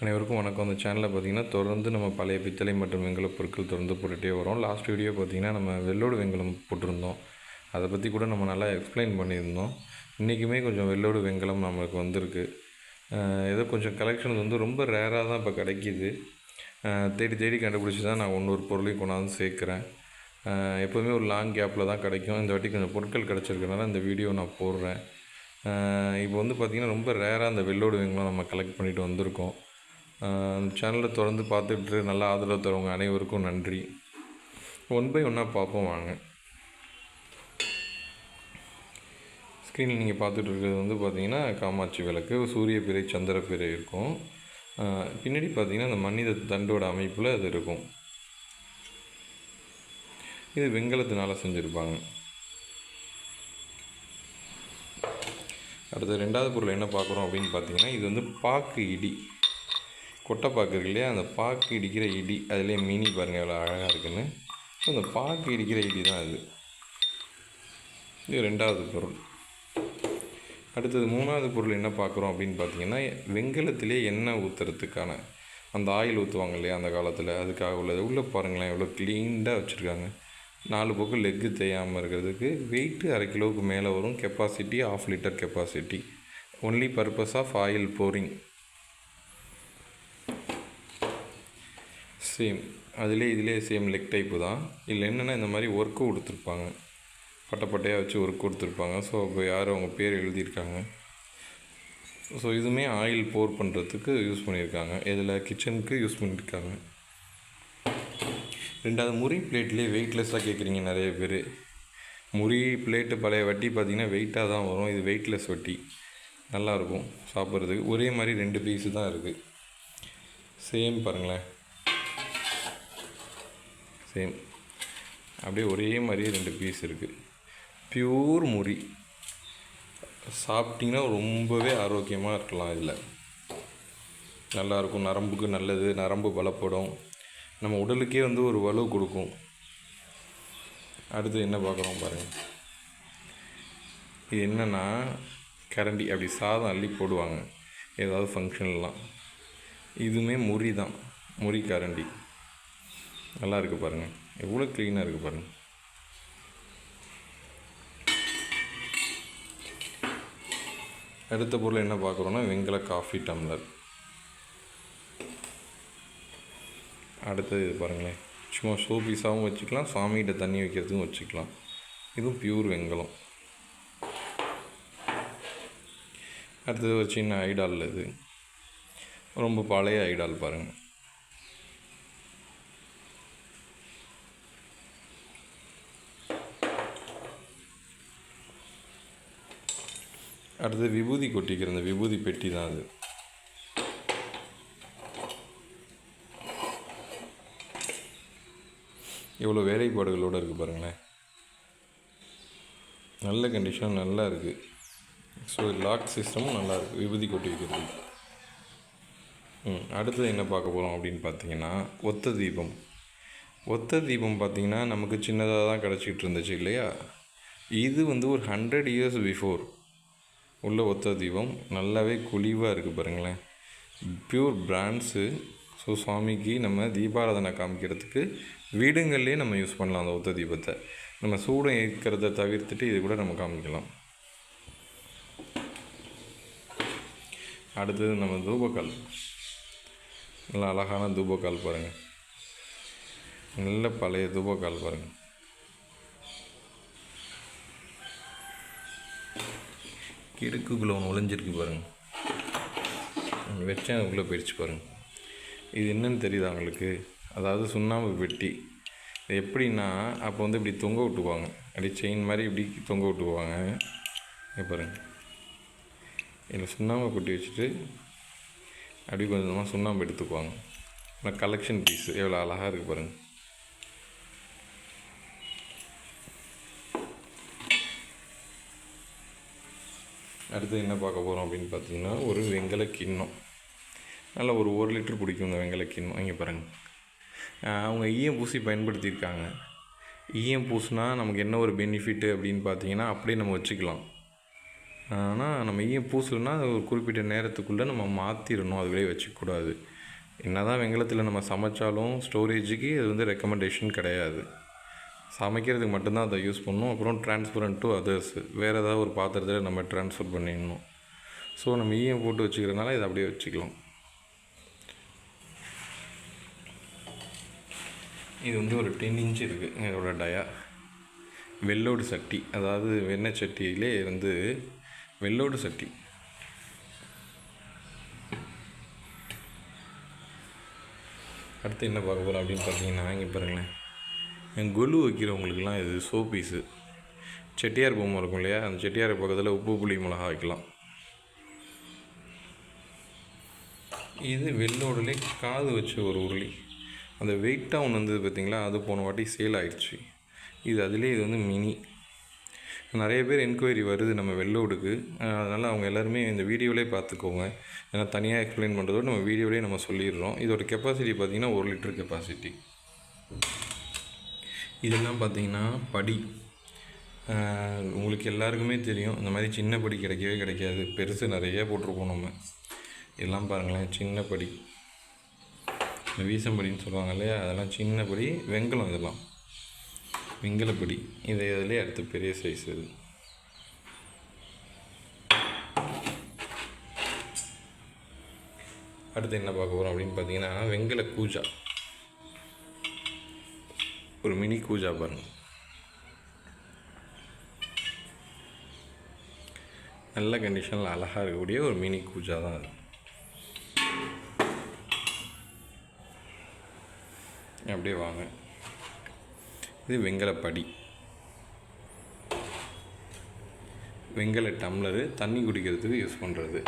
அனைவருக்கும் வணக்கம். அந்த சேனலில் பார்த்தீங்கன்னா தொடர்ந்து நம்ம பழைய பித்தளை மற்றும் வெங்கல பொருட்கள் தொடர்ந்து போட்டுகிட்டே வரோம். லாஸ்ட் வீடியோ பார்த்தீங்கன்னா நம்ம வெள்ளோடு வெங்கலம் போட்டிருந்தோம். அதை பற்றி கூட நம்ம நல்லா எக்ஸ்பிளைன் பண்ணியிருந்தோம். இன்றைக்குமே கொஞ்சம் வெள்ளோடு வெங்கலம் நம்மளுக்கு வந்திருக்கு. ஏதோ கொஞ்சம் கலெக்ஷன் வந்து ரொம்ப ரேராக தான் இப்போ கிடைக்கிது. தேடி தேடி கண்டுபிடிச்சி தான் நான் ஒன்று ஒரு பொருளையும் கொண்டாந்து சேர்க்குறேன். எப்போவுமே எப்போதுமே ஒரு லாங் கேப்பில் தான் கிடைக்கும். இந்த வாட்டி கொஞ்சம் பொருட்கள் கிடச்சிருக்கனால இந்த வீடியோ நான் போடுறேன். இப்போ வந்து பார்த்திங்கன்னா ரொம்ப ரேராக அந்த வெள்ளோடு வெங்கலம் நம்ம கலெக்ட் பண்ணிட்டு வந்திருக்கோம். அந்த சேனலை தொடர்ந்து பார்த்துட்டு நல்லா ஆதரவு தருவங்க அனைவருக்கும் நன்றி. ஒன் பை ஒன்னாக பார்ப்போம் வாங்க. ஸ்க்ரீனில் நீங்கள் பார்த்துட்டு இருக்கிறது வந்து பார்த்தீங்கன்னா காமாட்சி விளக்கு சூரிய பிறை சந்திர பிறை இருக்கும். பின்னாடி பார்த்தீங்கன்னா அந்த மனித தண்டோட அமைப்பில் அது இருக்கும். இது வெங்கலத்தினால் செஞ்சுருப்பாங்க. அடுத்து ரெண்டாவது பொருள் என்ன பார்க்குறோம் அப்படின்னு பார்த்தீங்கன்னா இது வந்து பாக்கு இடி. கொட்டை பாக்கு இருக்கு இல்லையா? அந்த பாக்கு இடிக்கிற இடி அதிலே மினி பாருங்கள் எவ்வளோ அழகாக இருக்குன்னு. ஸோ அந்த பாக்கு இடிக்கிற இடி தான் அது. இது ரெண்டாவது பொருள். அடுத்தது மூணாவது பொருள் என்ன பார்க்குறோம் அப்படின்னு பார்த்தீங்கன்னா வெங்கலத்திலே எண்ணெய் ஊற்றுறதுக்கான அந்த ஆயில் ஊற்றுவாங்க இல்லையா அந்த காலத்தில். அதுக்காக உள்ளது உள்ளே பாருங்களேன் எவ்வளோ க்ளீன்டாக வச்சுருக்காங்க. நாலு பக்கம் லெக்கு தேயாமல் இருக்கிறதுக்கு வெயிட்டு அரை கிலோவுக்கு மேலே வரும். Capacity of litre capacity only purpose of oil boring same அதிலே இதிலே சேம் லெக் டைப்பு தான். இதில் என்னென்னா இந்த மாதிரி ஒர்க்கு கொடுத்துருப்பாங்க. பட்டை பட்டையாக வச்சு ஒர்க் கொடுத்துருப்பாங்க. ஸோ அப்போ யாரும் அவங்க பேர் எழுதியிருக்காங்க? ஸோ இதுவுமே ஆயில் போர் பண்ணுறதுக்கு யூஸ் பண்ணியிருக்காங்க. இதில் கிச்சனுக்கு யூஸ் பண்ணியிருக்காங்க. ரெண்டாவது முறி பிளேட்லேயே வெயிட்லெஸ்ஸாக கேட்குறீங்க நிறைய பேர். முறி பிளேட்டு பழைய வட்டி பார்த்திங்கன்னா வெயிட்டாக தான் வரும். இது வெயிட்லெஸ் வட்டி. நல்லாயிருக்கும் சாப்பிட்றதுக்கு. ஒரே மாதிரி ரெண்டு பீஸு தான் இருக்குது சேம் பாருங்களேன். சேம் அப்படியே ஒரே மாதிரியே ரெண்டு பீஸ் இருக்குது பியூர் முறி சாப்பிட்டிங்கன்னா ரொம்பவே ஆரோக்கியமாக இருக்கலாம் இதில். நல்லாயிருக்கும். நரம்புக்கு நல்லது. நரம்பு பலப்படும். நம்ம உடலுக்கே வந்து ஒரு வலு கொடுக்கும். அடுத்து என்ன பார்க்குறோம் பாருங்கள் இது என்னென்னா கரண்டி. அப்படி சாதம் அள்ளி போடுவாங்க. ஏதாவது ஃபங்க்ஷன்லாம் இதுவுமே முறி தான். முறி கரண்டி. நல்லா இருக்குது பாருங்கள் எவ்வளோ க்ளீனாக இருக்குது பாருங்கள் அடுத்த பொருள் என்ன பார்க்குறோன்னா வெங்கல காஃபி டம்ளர் அடுத்தது இது பாருங்களேன். சும்மா ஷோ பீஸாகவும் வச்சுக்கலாம் சாமிகிட்ட தண்ணி வைக்கிறதுக்கும் வச்சுக்கலாம். இதுவும் பியூர் வெங்கலம். அடுத்தது ஒரு சின்ன ஐடால் இது. ரொம்ப பழைய ஐடால் பாருங்கள் அடுத்து விபூதி கொட்டிக்கிற அந்த விபூதி பெட்டி தான் அது. இவ்வளோ வேலைப்பாடுகளோடு இருக்குது பாருங்களேன். நல்ல கண்டிஷன் நல்லா இருக்குது ஸோ லாக் சிஸ்டமும் நல்லா இருக்குது விபூதி கொட்டி வைக்கிறது ம் அடுத்தது என்ன பார்க்க போகிறோம் அப்படின்னு பார்த்தீங்கன்னா ஒத்த தீபம். ஒத்த தீபம் பார்த்தீங்கன்னா நமக்கு சின்னதாக தான் கிடச்சிட்டு இருந்துச்சு இல்லையா? இது வந்து ஒரு ஹண்ட்ரட் இயர்ஸ் பிஃபோர் உள்ள ஒத்த தீபம் நல்லாவே குழிவாக இருக்குது பாருங்களேன். பியூர் பிராண்ட்ஸு ஸோ சுவாமிக்கு நம்ம தீபாராதனை காமிக்கிறதுக்கு வீடுங்கள்லேயே நம்ம யூஸ் பண்ணலாம் அந்த ஒத்த தீபத்தை. நம்ம சூடம் இருக்கிறத தவிர்த்துட்டு இது கூட நம்ம காமிக்கலாம். அடுத்தது நம்ம தூபக்கால். நல்லா அழகான தூபக்கால் பாருங்கள் நல்ல பழைய தூபக்கால் பாருங்கள் கிடுக்குக்குள்ளே ஒன்று ஒளிஞ்சிருக்கு பாருங்கள் வச்சேன் உள்ளே போயிடுச்சு பாருங்கள் இது என்னன்னு தெரியுதா உங்களுக்கு? அதாவது சுண்ணாம்பு பெட்டி. இது எப்படின்னா அப்போ வந்து இப்படி தொங்க விட்டுக்குவாங்க. அப்படி செயின் மாதிரி இப்படி தொங்க விட்டுக்குவாங்க. இங்கே பாருங்கள் இதில் சுண்ணாம்பு கொட்டி வச்சுட்டு அப்படி கொஞ்சமாக சுண்ணாம்பு எடுத்துக்குவாங்க. ஆனால் கலெக்ஷன் பீஸ் எவ்வளோ அழகாக இருக்குது பாருங்கள் அடுத்து என்ன பார்க்க போகிறோம் அப்படின்னு பார்த்தீங்கன்னா ஒரு வெங்கல கிண்ணம் நல்ல ஒரு ஒரு லிட்டர் பிடிக்கும் இந்த வெங்கல கிண்ணம் இங்கே பாருங்கள் அவங்க ஈயம் பூசி பயன்படுத்தியிருக்காங்க. ஈயம் பூசினா நமக்கு என்ன ஒரு பெனிஃபிட்டு அப்படின்னு பார்த்தீங்கன்னா அப்படியே நம்ம வச்சுக்கலாம். ஆனால் நம்ம ஈயம் பூசலைன்னா அது ஒரு குறிப்பிட்ட நேரத்துக்குள்ளே நம்ம மாற்றிடணும் அதுவே வச்சுக்கூடாது. என்ன தான் வெங்கலத்தில் நம்ம சமைச்சாலும் ஸ்டோரேஜுக்கு அது வந்து ரெக்கமெண்டேஷன் கிடையாது. சமைக்கிறதுக்கு மட்டும்தான் அதை யூஸ் பண்ணணும். அப்புறம் ட்ரான்ஸ்பரண்ட் டு அதர்ஸ் வேறு ஏதாவது ஒரு பாத்திரத்தில் நம்ம ட்ரான்ஸ்ஃபர் பண்ணிடணும். ஸோ நம்ம ஈயம் போட்டு வச்சுக்கிறதுனால இதை அப்படியே வச்சுக்கலாம். இது வந்து ஒரு டென் இன்ச் இருக்குது இதோட டயா வெள்ளோடு சட்டி. அதாவது வெண்ணெய் சட்டியிலே வந்து வெள்ளோடு சட்டி. அடுத்து என்ன பார்க்க போகிறோம் அப்படின்னு பார்த்தீங்கன்னா இங்கே பாருங்களேன். கொலு வைக்கிறவங்களுக்குலாம் இது சோ பீஸு செட்டியார் பொம்மை இருக்கும் இல்லையா? அந்த செட்டியார் பக்கத்தில் உப்பு புளி மிளகா வைக்கலாம். இது வெள்ளோடலே காது வச்ச ஒரு உருளி. அந்த வெயிட்டாக ஒன்று வந்தது பார்த்தீங்களா அது போன வாட்டி சேல் ஆயிடுச்சு. இது அதிலே இது வந்து மினி நிறைய பேர் என்கொயரி வருது நம்ம வெள்ளோடுக்கு அதனால் அவங்க எல்லாருமே இந்த வீடியோவிலே பார்த்துக்கோங்க ஏன்னா தனியாக எக்ஸ்பிளைன் பண்ணுறதோட நம்ம வீடியோவிலே நம்ம சொல்லிடுறோம். இதோட கெப்பாசிட்டி பார்த்திங்கன்னா ஒரு லிட்டர் கெப்பாசிட்டி இதெல்லாம் பார்த்திங்கன்னா படி. உங்களுக்கு எல்லாருக்குமே தெரியும் இந்த மாதிரி சின்ன படி கிடைக்கவே கிடைக்காது. பெருசு நிறைய போட்டிருப்போம் நம்ம. இதெல்லாம் பாருங்களேன் சின்ன படி. இந்த வீசம்படின்னு சொல்லுவாங்க இல்லையா? அதெல்லாம் சின்ன படி வெங்கலம் இதெல்லாம். வெங்கலப்படி இது இதிலே அடுத்து பெரிய சைஸ் இது. அடுத்து என்ன பார்க்க போகிறோம் அப்படின்னு பார்த்தீங்கன்னா வெங்கல கூஜா. ஒரு மினி கூஜா பாருங்கள் நல்ல கண்டிஷனில் அழகாக இருக்கக்கூடிய ஒரு மினி கூஜா தான் அது. அப்படியே வாங்க. இது வெங்கலப்படி. வெங்கல டம்ளரு தண்ணி குடிக்கிறதுக்கு யூஸ் பண்ணுறது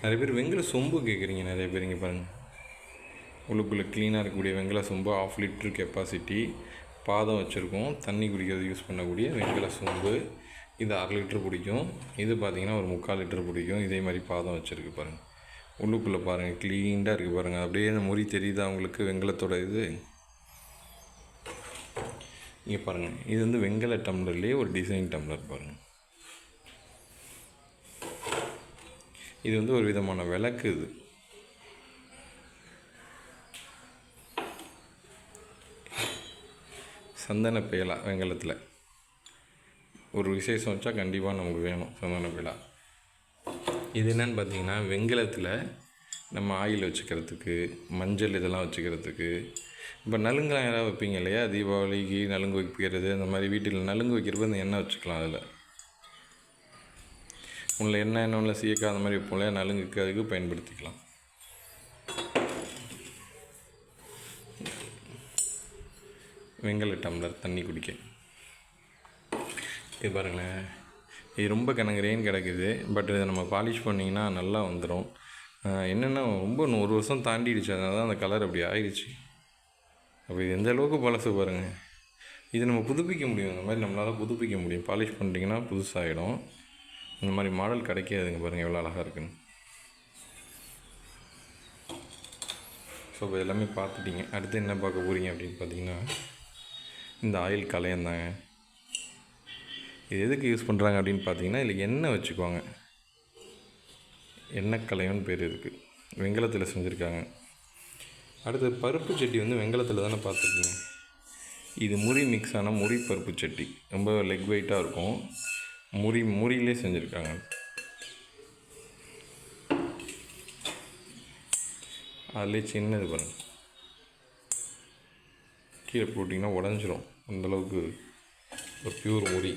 நிறைய பேர் வெங்கல சொம்பு கேட்குறீங்க நிறைய பேர் இங்கே பாருங்கள் உள்ளுக்குள்ளே க்ளீனாக இருக்கக்கூடிய வெங்கல சொம்பு ஆஃப் லிட்ரு கெப்பாசிட்டி பாதம் வச்சுருக்கோம். தண்ணி குடிக்கிறது யூஸ் பண்ணக்கூடிய வெங்கல சொம்பு. இது அரை லிட்ரு பிடிக்கும். இது பார்த்திங்கன்னா ஒரு முக்கால் லிட்டர் பிடிக்கும். இதே மாதிரி பாதம் வச்சுருக்கு பாருங்கள் உள்ளுக்குள்ளே பாருங்கள் க்ளீனாக இருக்குது பாருங்கள் அப்படியே இந்த முறி தெரியுதா உங்களுக்கு வெங்கலத்தோட இது? இங்கே பாருங்கள் இது வந்து வெங்கல டம்ளர்லேயே ஒரு டிசைன் டம்ளர் பாருங்கள் இது வந்து ஒரு விதமான விளக்கு இது. சந்தன பேலா வெங்கலத்தில். ஒரு விசேஷம் வச்சா கண்டிப்பாக நமக்கு வேணும் சந்தன பேலா. இது என்னன்னு பார்த்தீங்கன்னா வெங்கலத்தில் நம்ம ஆயில் வச்சுக்கிறதுக்கு மஞ்சள் இதெல்லாம் வச்சுக்கிறதுக்கு இப்போ நலுங்கெலாம் யாராவது வைப்பீங்க இல்லையா? தீபாவளிக்கு நலுங்கு வைக்கிறது அந்த மாதிரி வீட்டில் நலுங்கு வைக்கிறப்ப இந்த எண்ணெய் வச்சுக்கலாம் அதில். உள்ள எண்ணெய் எண்ணெய் உள்ள சீக்கா அந்த மாதிரி வைப்போம் இல்லையா? நலுங்குக்கு அதுக்கு பயன்படுத்திக்கலாம். வெங்கல டம்ளர் தண்ணி குடிக்க. இது பாருங்களேன் இது ரொம்ப கனகரேன்னு கிடக்குது. பட் இதை நம்ம பாலிஷ் பண்ணிங்கன்னா நல்லா வந்துடும் என்னென்னா ரொம்ப ஒரு வருஷம் தாண்டிடுச்சு. அதனால தான் அந்த கலர் அப்படி ஆயிடுச்சு. அப்போ இது எந்த அளவுக்கு பழசு பாருங்கள் இது நம்ம புதுப்பிக்க முடியும். இந்த மாதிரி நம்மளால் புதுப்பிக்க முடியும். பாலிஷ் பண்ணிட்டீங்கன்னா புதுசாகிடும் இந்த மாதிரி மாடல் கிடைக்காதுங்க பாருங்கள் எவ்வளோ அழகாக இருக்குன்னு. ஸோ இப்போ எல்லாமே பார்த்துட்டீங்க. அடுத்து என்ன பார்க்க போகிறீங்க அப்படின்னு பார்த்தீங்கன்னா இந்த ஆயில் கலையம் தாங்க இது எதுக்கு யூஸ் பண்ணுறாங்க அப்படின்னு பார்த்தீங்கன்னா இதில் எண்ணெய் வச்சுக்குவாங்க. எண்ணெய் கலையம்னு பேர் இருக்குது வெங்கலத்தில் செஞ்சுருக்காங்க. அடுத்து பருப்பு சட்டி வந்து வெங்கலத்தில் தானே பார்த்துருக்கீங்க இது முறி மிக்ஸ் ஆன முறி பருப்பு சட்டி. ரொம்ப லெக் வெயிட்டாக இருக்கும். முறி முறியிலே செஞ்சுருக்காங்க. அதுலேயே சின்னது பாருங்க. கீழே போட்டிங்கன்னா உடஞ்சிரும். அந்தளவுக்கு ஒரு பியூர் முறி.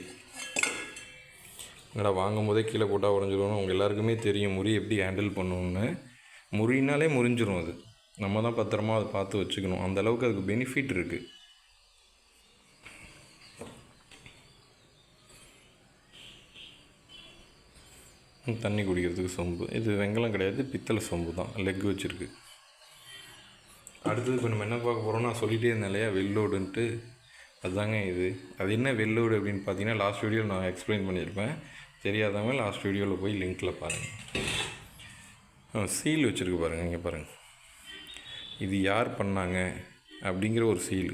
என்னடா வாங்கும் போதே கீழே போட்டால் உடஞ்சிரும் அவங்க எல்லாருக்குமே தெரியும். முறி எப்படி ஹேண்டில் பண்ணணும்னு. முறினாலே முறிஞ்சிரும் அது. நம்ம தான் பத்திரமா அதை பார்த்து வச்சுக்கணும். அந்த அளவுக்கு அதுக்கு பெனிஃபிட் இருக்குது தண்ணி குடிக்கிறதுக்கு சொம்பு. இது வெங்கலம் கிடையாது பித்தளை சொம்பு தான். லெக் வச்சுருக்கு. அடுத்தது இப்போ நம்ம என்ன பார்க்க போகிறோம் நான் சொல்லிகிட்டே இருந்தேன் இல்லையா வெள்ளோடுன்ட்டு. அதுதாங்க இது. அது என்ன வெள்ளோடு அப்படின்னு பார்த்தீங்கன்னா லாஸ்ட் வீடியோவில் நான் எக்ஸ்பிளைன் பண்ணியிருப்பேன். தெரியாதவங்க லாஸ்ட் வீடியோவில் போய் லிங்க்கில் பாருங்கள் சீல் வச்சுருக்கு பாருங்கள் இங்கே பாருங்கள் இது யார் பண்ணாங்க அப்படிங்கிற ஒரு சீல்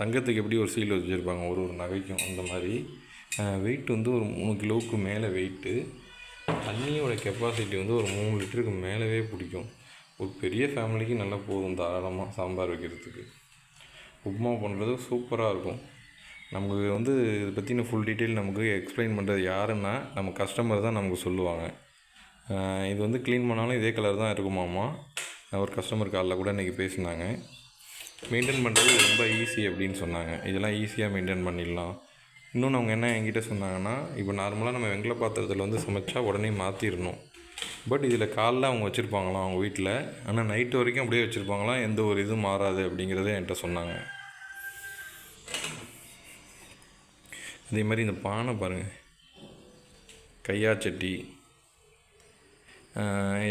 தங்கத்துக்கு எப்படி ஒரு சீல் வச்சுருப்பாங்க? ஒரு ஒரு நகைக்கும் அந்த மாதிரி. வெயிட் வந்து ஒரு மூணு கிலோவுக்கு மேலே வெயிட்டு தண்ணியோட கெப்பாசிட்டி வந்து ஒரு மூணு லிட்டருக்கு மேலவே பிடிக்கும். ஒரு பெரிய ஃபேமிலிக்கு நல்லா போதும் தாராளமாக சாம்பார் வைக்கிறதுக்கு. உப்புமா பண்ணுறது சூப்பராக இருக்கும். நமக்கு வந்து இதை பற்றின ஃபுல் டீட்டெயில் நமக்கு எக்ஸ்பிளைன் பண்ணுறது யாருன்னா நம்ம கஸ்டமர் தான் நமக்கு சொல்லுவாங்க. இது வந்து க்ளீன் பண்ணாலும் இதே கலர் தான் இருக்குமாம்மா ஒரு கஸ்டமர் காலில் கூட இன்றைக்கி பேசினாங்க. மெயின்டைன் பண்ணுறது ரொம்ப ஈஸி அப்படின்னு சொன்னாங்க. இதெல்லாம் ஈஸியாக மெயின்டைன் பண்ணிடலாம். இன்னொன்று அவங்க என்ன என்கிட்ட சொன்னாங்கன்னா இப்போ நார்மலாக நம்ம வெங்கல பாத்திரத்தில் வந்து சமைச்சா உடனே மாற்றிடணும் பட் இதில் காலைல அவங்க வச்சுருப்பாங்களாம் அவங்க வீட்டில் ஆனால் நைட்டு வரைக்கும் அப்படியே வச்சுருப்பாங்களாம் எந்த ஒரு இதுவும் மாறாது அப்படிங்கிறத என்கிட்ட சொன்னாங்க. அதே மாதிரி இந்த பானை பாருங்கள் கையாச்சட்டி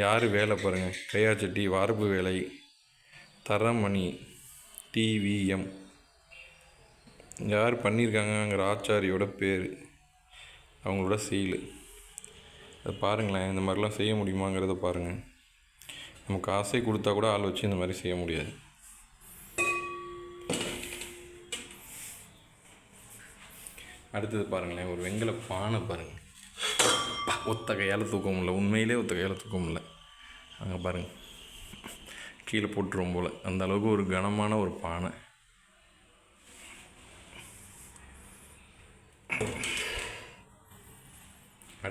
யார் வேலை பாருங்கள் கையாச்சட்டி வார்ப்பு வேலை தரமணி டிவிஎம் யார் பண்ணியிருக்காங்கங்கிற ஆச்சாரியோட பேர். அவங்களோட சீலு. அதை பாருங்களேன் இந்த மாதிரிலாம் செய்ய முடியுமாங்கிறத பாருங்கள் நமக்கு ஆசை கொடுத்தா கூட ஆள் வச்சு இந்த மாதிரி செய்ய முடியாது. அடுத்தது பாருங்களேன் ஒரு வெங்கல பானை பாருங்கள் ஒத்த கையால் தூக்க முடியல. உண்மையிலே ஒத்த கையால் தூக்க முடியல. அங்கே பாருங்கள் கீழே போட்டுருவோம் போல். அந்த அளவுக்கு ஒரு கனமான ஒரு பானை.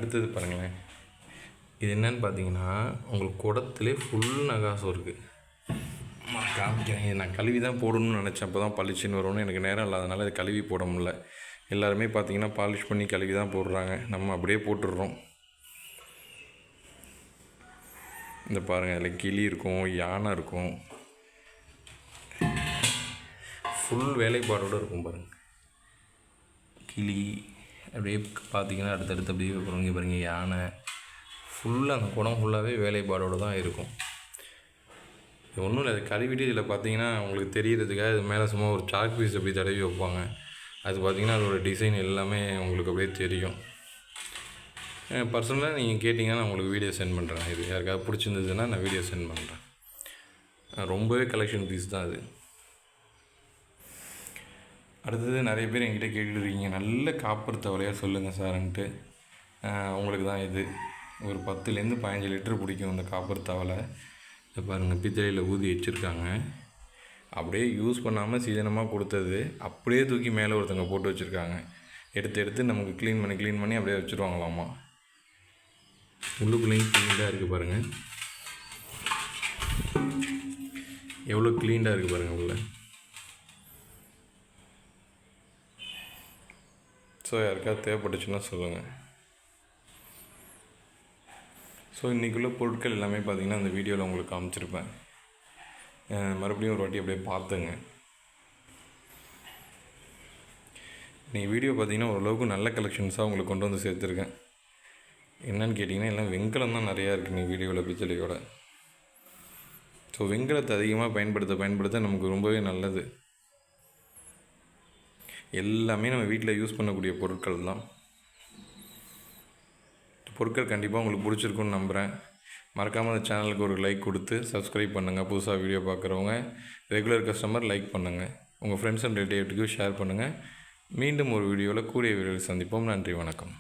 அடுத்தது பாருங்களேன். இது என்னன்னு பார்த்தீங்கன்னா உங்களுக்கு குடத்துலே ஃபுல் நகாசம் இருக்குது நான் காமிக்கிறேன். இது நான் கழுவி தான் போடணும்னு நினச்சேன். அப்போ தான் பளிச்சுன்னு வரும்னு எனக்கு நேரம் இல்லாதனால இது கழுவி போட முடில எல்லாருமே பார்த்தீங்கன்னா பாலிஷ் பண்ணி கழுவி தான் போடுறாங்க. நம்ம அப்படியே போட்டுடுறோம். இந்த பாருங்கள் அதில் கிளி இருக்கும் யானை இருக்கும். ஃபுல் வேலைப்பாடோடு இருக்கும் பாருங்கள் கிளி அப்படியே பார்த்தீங்கன்னா அடுத்தடுத்து அப்படியே அப்புறம் இங்கே பாருங்க யானை. ஃபுல்லாக அந்த குடம் ஃபுல்லாகவே வேலைப்பாடோடு தான் இருக்கும். இது ஒன்றும் இல்லை அது கழுவிட்டு இதில் பார்த்தீங்கன்னா உங்களுக்கு தெரியறதுக்காக இது மேலே சும்மா ஒரு சாக் பீஸ் அப்படி தடவி வைப்பாங்க. அது பார்த்தீங்கன்னா அதோட டிசைன் எல்லாமே உங்களுக்கு அப்படியே தெரியும். பர்சனலாக நீங்கள் கேட்டிங்கன்னா நான் உங்களுக்கு வீடியோ சென்ட் பண்ணுறேன் இது யாருக்காவது பிடிச்சிருந்ததுன்னா நான் வீடியோ சென்ட் பண்ணுறேன் ரொம்பவே கலெக்ஷன் பீஸ் தான் அது. அடுத்தது நிறைய பேர் என்கிட்ட கேட்டுருக்கீங்க நல்ல காப்பர் தவளையாக சொல்லுங்கள் சார்ன்ட்டு. உங்களுக்கு தான் இது. ஒரு பத்துலேருந்து பதினஞ்சு லிட்டர் பிடிக்கும் இந்த காப்பர் தவளை. இதை பாருங்கள் பித்தளையில் ஊதி வச்சுருக்காங்க. அப்படியே யூஸ் பண்ணாமல் சீதனமாக கொடுத்தது. அப்படியே தூக்கி மேலே ஒருத்தங்க போட்டு வச்சுருக்காங்க. எடுத்து எடுத்து நமக்கு க்ளீன் பண்ணி க்ளீன் பண்ணி அப்படியே வச்சுருவாங்களாமா? உள்ளுக்குள்ளேயும் க்ளீனாக இருக்குது பாருங்கள் எவ்வளோ க்ளீனாக இருக்குது பாருங்கள் உள்ள. ஸோ யாருக்காவது தேவைப்பட்டுச்சுன்னா சொல்லுங்கள் ஸோ இன்றைக்குள்ள பொருட்கள் எல்லாமே பார்த்தீங்கன்னா அந்த வீடியோவில் உங்களுக்கு காமிச்சிருப்பேன். மறுபடியும் ஒரு வாட்டி அப்படியே பார்த்துங்க. இன்றைக்கி வீடியோ பார்த்தீங்கன்னா ஓரளவுக்கு நல்ல கலெக்ஷன்ஸாக உங்களுக்கு கொண்டு வந்து சேர்த்துருக்கேன். என்னன்னு கேட்டிங்கன்னா எல்லாம் வெங்கலம் தான் நிறையா இருக்குது நீ வீடியோவில் பிச்சளையோட ஸோ வெங்கலத்தை அதிகமாக பயன்படுத்த பயன்படுத்த நமக்கு ரொம்பவே நல்லது. எல்லாமே நம்ம வீட்டில் யூஸ் பண்ணக்கூடிய பொருட்கள் தான் பொருட்கள் கண்டிப்பாக உங்களுக்கு பிடிச்சிருக்குன்னு நம்புகிறேன் மறக்காமல் அந்த சேனலுக்கு ஒரு லைக் கொடுத்து சப்ஸ்கிரைப் பண்ணுங்கள் புதுசாக வீடியோ பார்க்குறவங்க ரெகுலர் கஸ்டமர் லைக் பண்ணுங்கள் உங்கள் ஃப்ரெண்ட்ஸ் அண்ட் ரிலேட்டிவ்க்கு ஷேர் பண்ணுங்கள் மீண்டும் ஒரு வீடியோவில் கூடிய வீடியோவில் சந்திப்போம். நன்றி வணக்கம்.